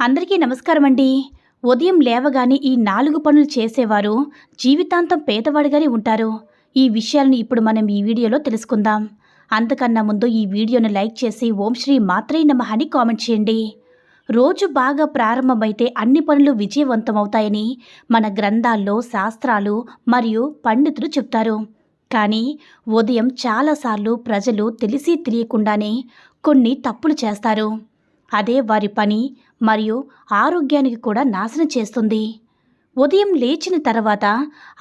అందరికీ నమస్కారం అండి ఉదయం లేవగానే ఈ నాలుగు పనులు చేసేవారు. జీవితాంతం పేదవాడిగానే ఉంటారు. ఈ విషయాలను ఇప్పుడు మనం ఈ వీడియోలో తెలుసుకుందాం. అంతకన్నా ముందు ఈ వీడియోను లైక్ చేసి ఓం శ్రీ మాత్రే నమః అని కామెంట్ చేయండి. రోజు బాగా ప్రారంభమైతే అన్ని పనులు విజయవంతమవుతాయని మన గ్రంథాల్లో శాస్త్రాలు మరియు పండితులు చెప్తారు. కానీ ఉదయం చాలాసార్లు ప్రజలు తెలిసి తెలియకుండానే కొన్ని తప్పులు చేస్తారు. అదే వారి పని మరియు ఆరోగ్యానికి కూడా నాశనం చేస్తుంది. ఉదయం లేచిన తర్వాత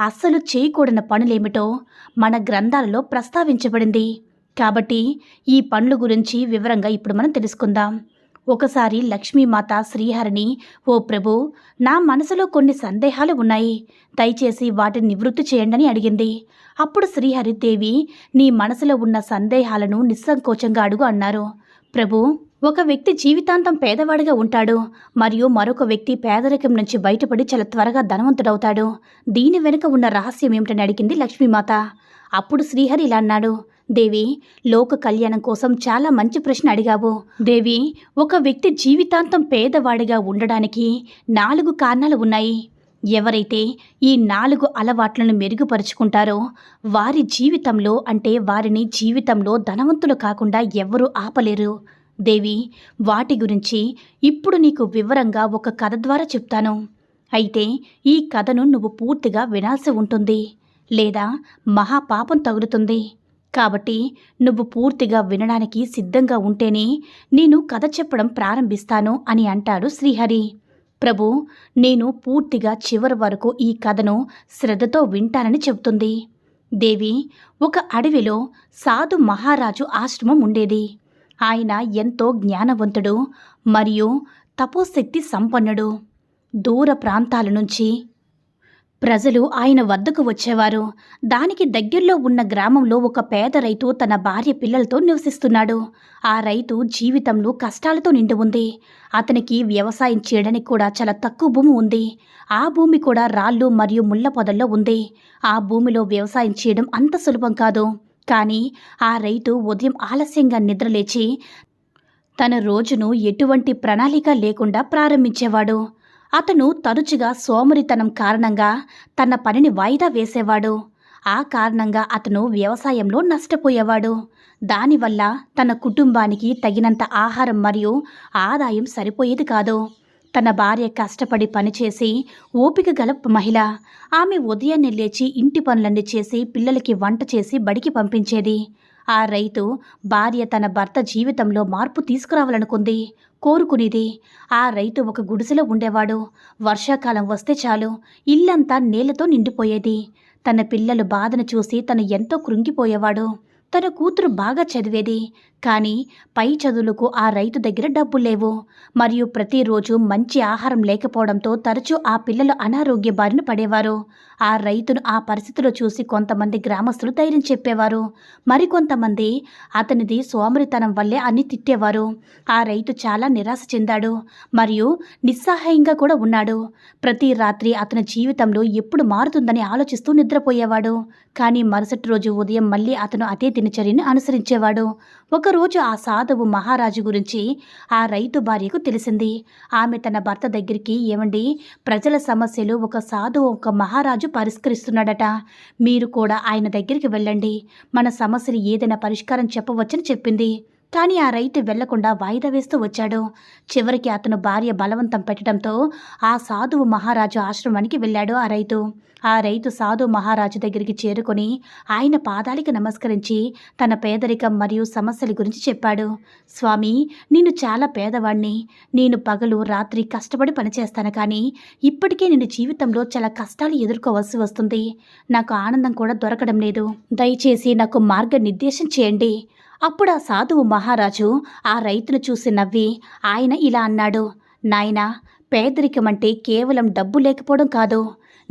అస్సలు చేయకూడని పనులేమిటో మన గ్రంథాలలో ప్రస్తావించబడింది. కాబట్టి ఈ పనుల గురించి వివరంగా ఇప్పుడు మనం తెలుసుకుందాం. ఒకసారి లక్ష్మీమాత శ్రీహరిని ఓ ప్రభు నా మనసులో కొన్ని సందేహాలు ఉన్నాయి. దయచేసి వాటిని నివృత్తి చేయండి అని అడిగింది. అప్పుడు శ్రీహరిదేవి నీ మనసులో ఉన్న సందేహాలను నిస్సంకోచంగా అడుగు అన్నారు. ప్రభు ఒక వ్యక్తి జీవితాంతం పేదవాడిగా ఉంటాడు మరియు మరొక వ్యక్తి పేదరికం నుంచి బయటపడి చాలా త్వరగా ధనవంతుడవుతాడు. దీని వెనుక ఉన్న రహస్యం ఏమిటని అడిగింది లక్ష్మీమాత. అప్పుడు శ్రీహరి ఇలా అన్నాడు దేవి లోక కళ్యాణం కోసం చాలా మంచి ప్రశ్న అడిగావు. దేవి ఒక వ్యక్తి జీవితాంతం పేదవాడిగా ఉండడానికి నాలుగు కారణాలు ఉన్నాయి. ఎవరైతే ఈ నాలుగు అలవాట్లను మెరుగుపరుచుకుంటారో వారి జీవితంలో అంటే వారిని జీవితంలో ధనవంతులు కాకుండా ఎవ్వరూ ఆపలేరు. దేవి వాటి గురించి ఇప్పుడు నీకు వివరంగా ఒక కథ ద్వారా చెప్తాను. అయితే ఈ కథను నువ్వు పూర్తిగా వినాల్సి ఉంటుంది లేదా మహాపాపం తగులుతుంది. కాబట్టి నువ్వు పూర్తిగా వినడానికి సిద్ధంగా ఉంటేనే నేను కథ చెప్పడం ప్రారంభిస్తాను అని అంటాడు శ్రీహరి. ప్రభు నేను పూర్తిగా చివరి వరకు ఈ కథను శ్రద్ధతో వింటానని చెబుతుంది. దేవి ఒక అడవిలో సాధు మహారాజు ఆశ్రమం ఉండేది. ఆయన ఎంతో జ్ఞానవంతుడు మరియు తపోశక్తి సంపన్నుడు. దూర ప్రాంతాల నుంచి ప్రజలు ఆయన వద్దకు వచ్చేవారు. దానికి దగ్గరలో ఉన్న గ్రామంలో ఒక పేద రైతు తన భార్య పిల్లలతో నివసిస్తున్నాడు. ఆ రైతు జీవితంలో కష్టాలతో నిండి ఉంది. అతనికి వ్యవసాయం చేయడానికి కూడా చాలా తక్కువ భూమి ఉంది. ఆ భూమి కూడా రాళ్ళు మరియు ముళ్ళ పొదల్లో ఉంది. ఆ భూమిలో వ్యవసాయం చేయడం అంత సులభం కాదు. కానీ ఆ రైతు ఉదయం ఆలస్యంగా నిద్రలేచి తన రోజును ఎటువంటి ప్రణాళిక లేకుండా ప్రారంభించేవాడు. అతను తరచుగా సోమరితనం కారణంగా తన పనిని వాయిదా వేసేవాడు. ఆ కారణంగా అతను వ్యవసాయంలో నష్టపోయేవాడు. దానివల్ల తన కుటుంబానికి తగినంత ఆహారం మరియు ఆదాయం సరిపోయేది కాదు. తన భార్య కష్టపడి పనిచేసి ఓపిక గల మహిళ. ఆమె ఉదయాన్నే లేచి ఇంటి పనులన్నీ చేసి పిల్లలకి వంట చేసి బడికి పంపించేది. ఆ రైతు భార్య తన భర్త జీవితంలో మార్పు తీసుకురావాలనుకుంది. కోరుకునేది ఆ రైతు ఒక గుడిసెలో ఉండేవాడు. వర్షాకాలం వస్తే చాలు ఇల్లంతా నీళ్ళతో నిండిపోయేది. తన పిల్లలు బాధను చూసి తను ఎంతో కృంగిపోయేవాడు. తన కూతురు బాగా చదివేది. కానీ పై చదువులకు ఆ రైతు దగ్గర డబ్బు లేవు. మరియు ప్రతిరోజు మంచి ఆహారం లేకపోవడంతో తరచూ ఆ పిల్లలు అనారోగ్య బారిన పడేవారు. ఆ రైతును ఆ పరిస్థితిలో చూసి కొంతమంది గ్రామస్తులు ధైర్యం చెప్పేవారు. మరికొంతమంది అతనిది సోమరితనం వల్లే అన్ని తిట్టేవారు. ఆ రైతు చాలా నిరాశ చెందాడు మరియు నిస్సహాయంగా కూడా ఉన్నాడు. ప్రతి రాత్రి అతని జీవితంలో ఎప్పుడు మారుతుందని ఆలోచిస్తూ నిద్రపోయేవాడు. కానీ మరుసటి రోజు ఉదయం మళ్ళీ అతను అదే దినచర్యను అనుసరించేవాడు. ఒక ఒకరోజు ఆ సాధువు మహారాజు గురించి ఆ రైతు భార్యకు తెలిసింది. ఆమె తన భర్త దగ్గరికి ఏమండి ప్రజల సమస్యలు ఒక సాధువు ఒక మహారాజు పరిష్కరిస్తున్నాడట. మీరు కూడా ఆయన దగ్గరికి వెళ్ళండి. మన సమస్యలు ఏదైనా పరిష్కారం చెప్పవచ్చని చెప్పింది. కానీ ఆ రైతు వెళ్ళకుండా వాయిదా వేస్తూ వచ్చాడు. చివరికి అతను భార్య బలవంతం పెట్టడంతో ఆ సాధువు మహారాజు ఆశ్రమానికి వెళ్ళాడు ఆ రైతు. ఆ రైతు సాధు మహారాజు దగ్గరికి చేరుకొని ఆయన పాదాలకి నమస్కరించి తన పేదరికం మరియు సమస్యల గురించి చెప్పాడు. స్వామి నేను చాలా పేదవాణ్ణి. నేను పగలు రాత్రి కష్టపడి పనిచేస్తాను కానీ ఇప్పటికే నేను జీవితంలో చాలా కష్టాలు ఎదుర్కోవాల్సి వస్తుంది. నాకు ఆనందం కూడా దొరకడం లేదు. దయచేసి నాకు మార్గనిర్దేశం చేయండి. అప్పుడు ఆ సాధువు మహారాజు ఆ రైతును చూసి నవ్వి ఆయన ఇలా అన్నాడు నాయనా పేదరికం అంటే కేవలం డబ్బు లేకపోవడం కాదు.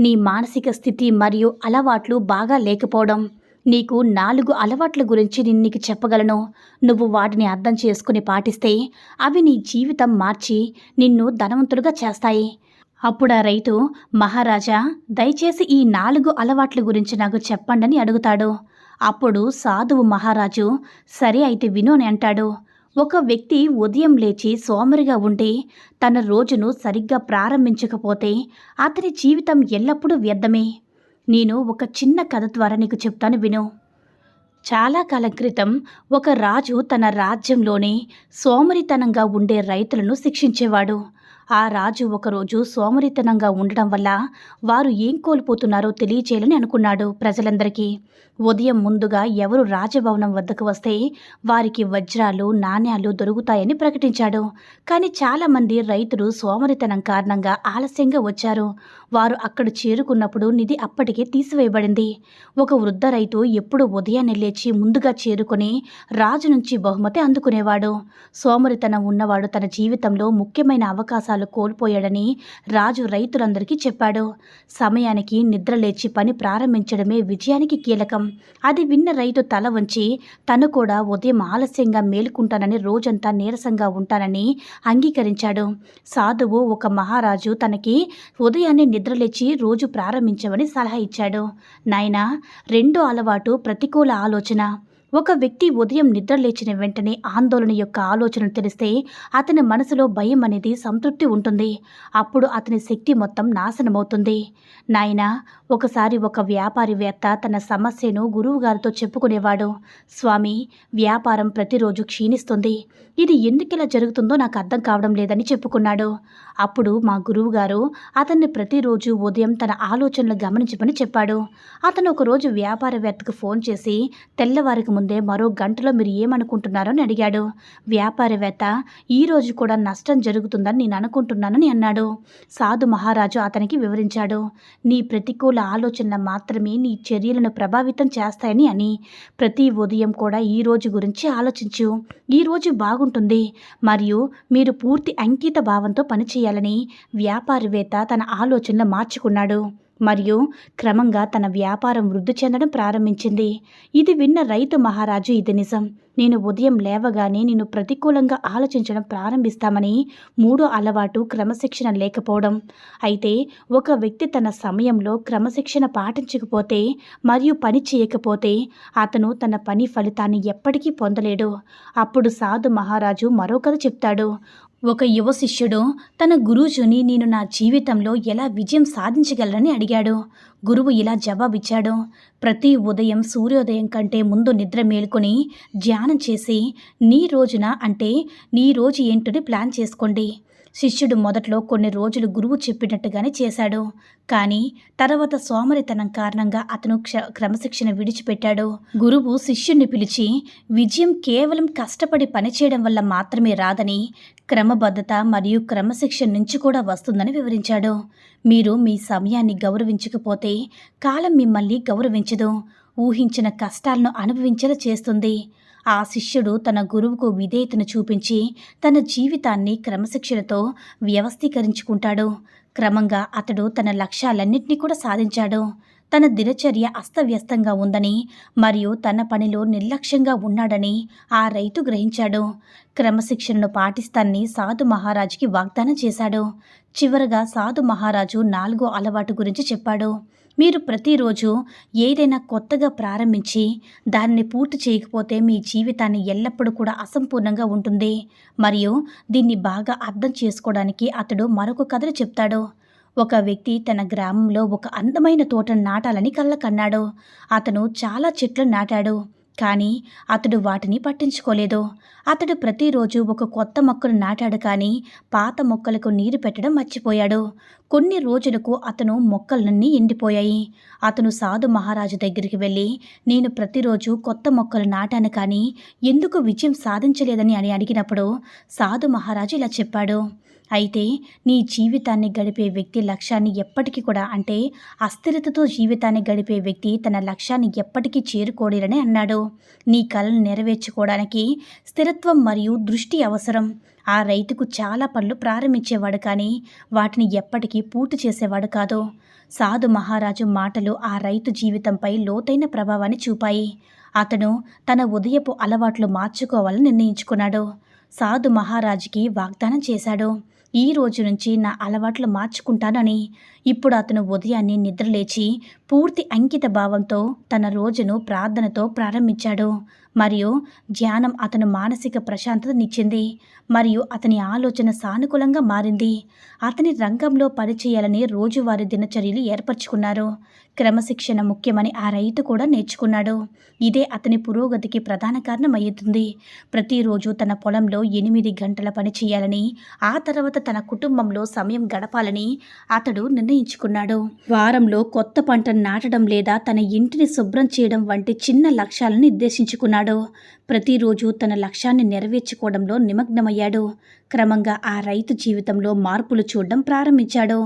నీ మానసిక స్థితి మరియు అలవాట్లు బాగా లేకపోవడం. నీకు నాలుగు అలవాట్ల గురించి నేను నీకు చెప్పగలను. నువ్వు వాటిని అర్థం చేసుకుని పాటిస్తే అవి నీ జీవితం మార్చి నిన్ను ధనవంతులుగా చేస్తాయి. అప్పుడు ఆ రైతు మహారాజా దయచేసి ఈ నాలుగు అలవాట్ల గురించి నాకు చెప్పండని అడుగుతాడు. అప్పుడు సాధువు మహారాజు సరే అయితే విను అని అంటాడు. ఒక వ్యక్తి ఉదయం లేచి సోమరిగా ఉండి తన రోజును సరిగ్గా ప్రారంభించకపోతే అతని జీవితం ఎల్లప్పుడూ వ్యర్థమే. నేను ఒక చిన్న కథ ద్వారా నీకు చెప్తాను విను. చాలా కాలం క్రితం ఒక రాజు తన రాజ్యంలోనే సోమరితనంగా ఉండే రైతులను శిక్షించేవాడు. ఆ రాజు ఒకరోజు సోమరితనంగా ఉండడం వల్ల వారు ఏం కోల్పోతున్నారో తెలియచేయాలని అనుకున్నాడు ప్రజలందరికీ. ఉదయం ముందుగా ఎవరు రాజభవనం వద్దకు వస్తే వారికి వజ్రాలు నాణ్యాలు దొరుకుతాయని ప్రకటించాడు. కానీ చాలామంది రైతులు సోమరితనం కారణంగా ఆలస్యంగా వచ్చారు. వారు అక్కడ చేరుకున్నప్పుడు నిధి అప్పటికే తీసివేయబడింది. ఒక వృద్ధ రైతు ఎప్పుడు ఉదయాన్నే లేచి ముందుగా చేరుకుని రాజు నుంచి బహుమతి అందుకునేవాడు. సోమరితనం ఉన్నవాడు తన జీవితంలో ముఖ్యమైన అవకాశాలు కోల్పోయాడని రాజు రైతులందరికీ చెప్పాడు. సమయానికి నిద్రలేచి పని ప్రారంభించడమే విజయానికి కీలకం. అది విన్న రైతు తల వంచి తను కూడా ఉదయం ఆలస్యంగా మేలుకుంటానని రోజంతా నీరసంగా ఉంటానని అంగీకరించాడు. సాధువు ఒక మహారాజు తనకి ఉదయాన్నే నిద్రలేచి రోజు ప్రారంభించమని సలహా ఇచ్చాడు. నాయనా రెండో అలవాటు ప్రతికూల ఆలోచన. ఒక వ్యక్తి ఉదయం నిద్ర లేచిన వెంటనే ఆందోళన యొక్క ఆలోచనలు తెలిస్తే అతని మనసులో భయం అనేది సంతృప్తి ఉంటుంది. అప్పుడు అతని శక్తి మొత్తం నాశనమవుతుంది. నాయన ఒకసారి ఒక వ్యాపారివేత్త తన సమస్యను గురువుగారితో చెప్పుకునేవాడు. స్వామి వ్యాపారం ప్రతిరోజు క్షీణిస్తుంది. ఇది ఎందుకిలా జరుగుతుందో నాకు అర్థం కావడం లేదని చెప్పుకున్నాడు. అప్పుడు మా గురువుగారు అతన్ని ప్రతిరోజు ఉదయం తన ఆలోచనలు గమనించమని చెప్పాడు. అతను ఒకరోజు వ్యాపారవేత్తకు ఫోన్ చేసి తెల్లవారికి ముందు మరో గంటలో మీరు ఏమనుకుంటున్నారో అని అడిగాడు. వ్యాపారవేత్త ఈ రోజు కూడా నష్టం జరుగుతుందని నేను అనుకుంటున్నానని అన్నాడు. సాధు మహారాజు అతనికి వివరించాడు. నీ ప్రతికూల ఆలోచనలు మాత్రమే నీ చర్యలను ప్రభావితం చేస్తాయని అని. ప్రతి ఉదయం కూడా ఈ రోజు గురించి ఆలోచించు. ఈ రోజు బాగుంటుంది. మరియు మీరు పూర్తి అంకిత భావంతో పనిచేయాలని వ్యాపారవేత్త తన ఆలోచనలు మార్చుకున్నాడు. మరియు క్రమంగా తన వ్యాపారం వృద్ధి చెందడం ప్రారంభించింది. ఇది విన్న రైతు మహారాజు ఇది నిజం. నేను ఉదయం లేవగానే నేను ప్రతికూలంగా ఆలోచించడం ప్రారంభిస్తామని మూడో అలవాటు క్రమశిక్షణ లేకపోవడం. అయితే ఒక వ్యక్తి తన సమయంలో క్రమశిక్షణ పాటించకపోతే మరియు పని చేయకపోతే అతను తన పని ఫలితాన్ని ఎప్పటికీ పొందలేడు. అప్పుడు సాధు మహారాజు మరో కథ చెప్తాడు. ఒక యువ శిష్యుడు తన గురుజుని నేను నా జీవితంలో ఎలా విజయం సాధించగలరని అడిగాడు. గురువు ఇలా జవాబిచ్చాడు. ప్రతి ఉదయం సూర్యోదయం కంటే ముందు నిద్ర మేల్కొని ధ్యానం చేసి నీ రోజున? అంటే నీ రోజు ఏంటని ప్లాన్ చేసుకోండి. శిష్యుడు మొదట్లో కొన్ని రోజులు గురువు చెప్పినట్టుగానే చేశాడు. కానీ తర్వాత సోమరితనం కారణంగా అతను క్ష క్రమశిక్షణ విడిచిపెట్టాడు. గురువు శిష్యుణ్ణి పిలిచి విజయం కేవలం కష్టపడి పనిచేయడం వల్ల మాత్రమే రాదని క్రమబద్ధత మరియు క్రమశిక్షణ నుంచి కూడా వస్తుందని వివరించాడు. మీరు మీ సమయాన్ని గౌరవించకపోతే కాలం మిమ్మల్ని గౌరవించదు. ఊహించిన కష్టాలను అనుభవించేలా చేస్తుంది. ఆ శిష్యుడు తన గురువుకు విధేయతను చూపించి తన జీవితాన్ని క్రమశిక్షణతో వ్యవస్థీకరించుకుంటాడు. క్రమంగా అతడు తన లక్ష్యాలన్నింటినీ కూడా సాధించాడు. తన దినచర్య అస్తవ్యస్తంగా ఉందని మరియు తన పనిలో నిర్లక్ష్యంగా ఉన్నాడని ఆ రైతు గ్రహించాడు. క్రమశిక్షణను పాటిస్తానని సాధు మహారాజుకి వాగ్దానం చేశాడు. చివరగా సాధు మహారాజు నాలుగో అలవాటు గురించి చెప్పాడు. మీరు ప్రతిరోజు ఏదైనా కొత్తగా ప్రారంభించి దానిని పూర్తి చేయకపోతే మీ జీవితాన్ని ఎల్లప్పుడూ కూడా అసంపూర్ణంగా ఉంటుంది. మరియు దీన్ని బాగా అర్థం చేసుకోవడానికి అతడు మరొక కథను చెప్తాడు. ఒక వ్యక్తి తన గ్రామంలో ఒక అందమైన తోటను నాటాలని కళ్ళకన్నాడు అతను చాలా చెట్లు నాటాడు. కానీ అతడు వాటిని పట్టించుకోలేదు. అతడు ప్రతిరోజు ఒక కొత్త మొక్కను నాటాడు కానీ పాత మొక్కలకు నీరు పెట్టడం మర్చిపోయాడు. కొన్ని రోజులకు అతను మొక్కలన్నీ ఎండిపోయాయి. అతను సాధు మహారాజు దగ్గరికి వెళ్ళి నేను ప్రతిరోజు కొత్త మొక్కలు నాటాను కానీ ఎందుకు విజయం సాధించలేదని అని అడిగినప్పుడు సాధు మహారాజు ఇలా చెప్పాడు. అయితే నీ జీవితాన్ని గడిపే వ్యక్తి లక్ష్యాన్ని ఎప్పటికీ కూడా అంటే అస్థిరతతో జీవితాన్ని గడిపే వ్యక్తి తన లక్ష్యాన్ని ఎప్పటికీ చేరుకోలేరని అన్నాడు. నీ కళను నెరవేర్చుకోవడానికి స్థిరత్వం మరియు దృష్టి అవసరం. ఆ రైతుకు చాలా పనులు ప్రారంభించేవాడు కానీ వాటిని ఎప్పటికీ పూర్తి చేసేవాడు కాదు. సాధు మహారాజు మాటలు ఆ రైతు జీవితంపై లోతైన ప్రభావాన్ని చూపాయి. అతను తన ఉదయపు అలవాట్లు మార్చుకోవాలని నిర్ణయించుకున్నాడు. సాధు మహారాజుకి వాగ్దానం చేశాడు. ఈ రోజు నుంచి నా అలవాట్లు మార్చుకుంటానని ఇప్పుడు అతను ఉదయాన్నే నిద్రలేచి పూర్తి అంకిత భావంతో తన రోజును ప్రార్థనతో ప్రారంభించాడు. మరియు ధ్యానం అతను మానసిక ప్రశాంతతనిచ్చింది. మరియు అతని ఆలోచన సానుకూలంగా మారింది. అతని రంగంలో పనిచేయాలని రోజువారీ దినచర్యలు ఏర్పరచుకున్నారు. క్రమశిక్షణ ముఖ్యమని ఆ రైతు కూడా నేర్చుకున్నాడు. ఇదే అతని పురోగతికి ప్రధాన కారణమయ్యుతుంది ప్రతిరోజు తన పొలంలో ఎనిమిది గంటల పని చేయాలని ఆ తర్వాత తన కుటుంబంలో సమయం గడపాలని అతడు నిర్ణయించుకున్నాడు. వారంలో కొత్త పంటను నాటడం లేదా తన ఇంటిని శుభ్రం చేయడం వంటి చిన్న లక్ష్యాలను నిర్దేశించుకున్నాడు. ప్రతిరోజు తన లక్ష్యాన్ని నెరవేర్చుకోవడంలో నిమగ్నమయ్యాడు. క్రమంగా ఆ రైతు జీవితంలో మార్పులు చూడడం ప్రారంభించాడు.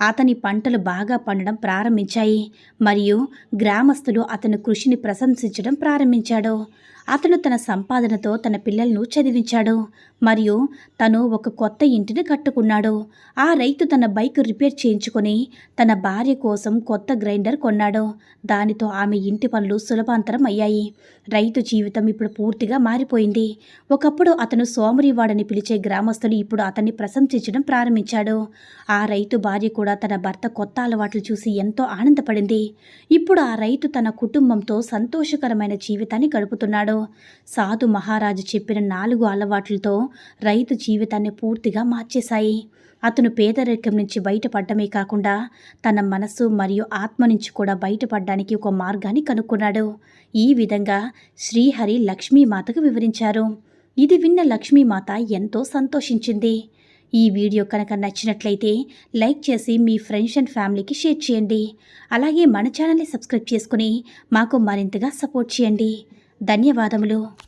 అతని పంటలు బాగా పండడం ప్రారంభించాయి. మరియు గ్రామస్తులు అతని కృషిని ప్రశంసించడం ప్రారంభించాడు. అతను తన సంపాదనతో తన పిల్లలను చదివించాడు. మరియు తను ఒక కొత్త ఇంటిని కట్టుకున్నాడు. ఆ రైతు తన బైక్ రిపేర్ చేయించుకొని తన భార్య కోసం కొత్త గ్రైండర్ కొన్నాడు. దానితో ఆమె ఇంటి పనులు సులభాంతరం అయ్యాయి. రైతు జీవితం ఇప్పుడు పూర్తిగా మారిపోయింది. ఒకప్పుడు అతను సోమరివాడని పిలిచే గ్రామస్తులు ఇప్పుడు అతన్ని ప్రశంసించడం ప్రారంభించాడు. ఆ రైతు భార్య కూడా తన భర్త కొత్త అలవాట్లు చూసి ఎంతో ఆనందపడింది. ఇప్పుడు ఆ రైతు తన కుటుంబంతో సంతోషకరమైన జీవితాన్ని గడుపుతున్నాడు. సాధు మహారాజు చెప్పిన నాలుగు అలవాట్లతో రైతు జీవితాన్ని పూర్తిగా మార్చేశాయి. అతను పేదరికం నుంచి బయటపడ్డమే కాకుండా తన మనస్సు మరియు ఆత్మ నుంచి కూడా బయటపడడానికి ఒక మార్గాన్ని కనుక్కున్నాడు. ఈ విధంగా శ్రీహరి లక్ష్మీమాతకు వివరించారు. ఇది విన్న లక్ష్మీమాత ఎంతో సంతోషించింది. ఈ వీడియో కనుక నచ్చినట్లయితే లైక్ చేసి మీ ఫ్రెండ్స్ అండ్ ఫ్యామిలీకి షేర్ చేయండి. అలాగే మన ఛానల్ని సబ్స్క్రైబ్ చేసుకుని మాకు మరింతగా సపోర్ట్ చేయండి. ధన్యవాదములు.